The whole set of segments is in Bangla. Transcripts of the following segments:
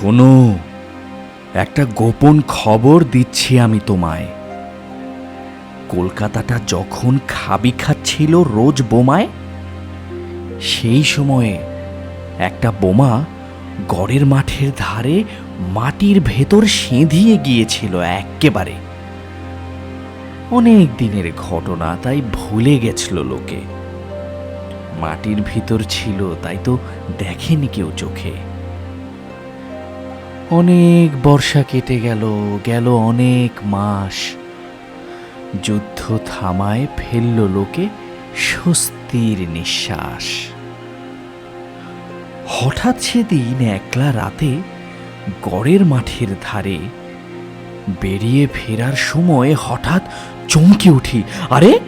শোনো, একটা গোপন খবর দিচ্ছি আমি তোমায়। কলকাতাটা যখন খাবি খাচ্ছিল রোজ বোমায়, সেই সময়ে একটা বোমা গড়ের মাঠের ধারে মাটির ভেতর সেঁধিয়ে গিয়েছিল এক্কেবারে। অনেক দিনের ঘটনা, তাই ভুলে গেছিল লোকে। মাটির ভিতর ছিল, তাই তো দেখেনি কেউ চোখে। অনেক বর্ষা কেটে গেল গেল অনেক মাস। যুদ্ধ থামায় ফেলল লোকে স্বস্তির নিঃশ্বাস। হঠাৎ সেদিন একলা রাতে গড়ের মাঠের ধারে বেরিয়ে ফেরার সময় হঠাৎ চমকে উঠি। আরে!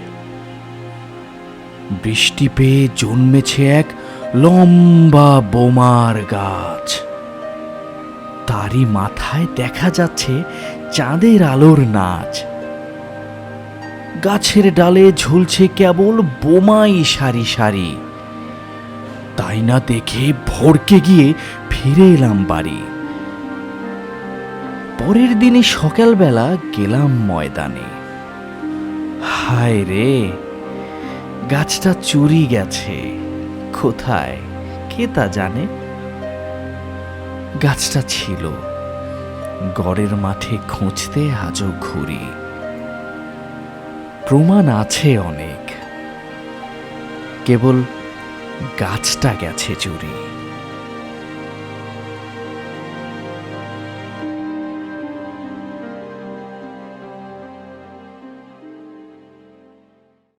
বৃষ্টি পেয়ে জন্মেছে এক লম্বা বোমার গাছ। তারই মাথায় দেখা যাচ্ছে চাঁদের আলোর নাচ। গাছের ডালে ঝুলছে কেবল বোমাই সারি সারি। তাই না দেখে ভরকে গিয়ে ফিরে এলাম বাড়ি। পরের দিনে সকালবেলা গেলাম ময়দানে। হায় রে, গাছটা চুরি গেছে। কোথায়? কে তা জানে? গাছটা ছিল। গড়ের মাঠে খুঁজতে আজও ঘুরি। প্রমাণ আছে অনেক। কেবল গাছটা গেছে চুরি।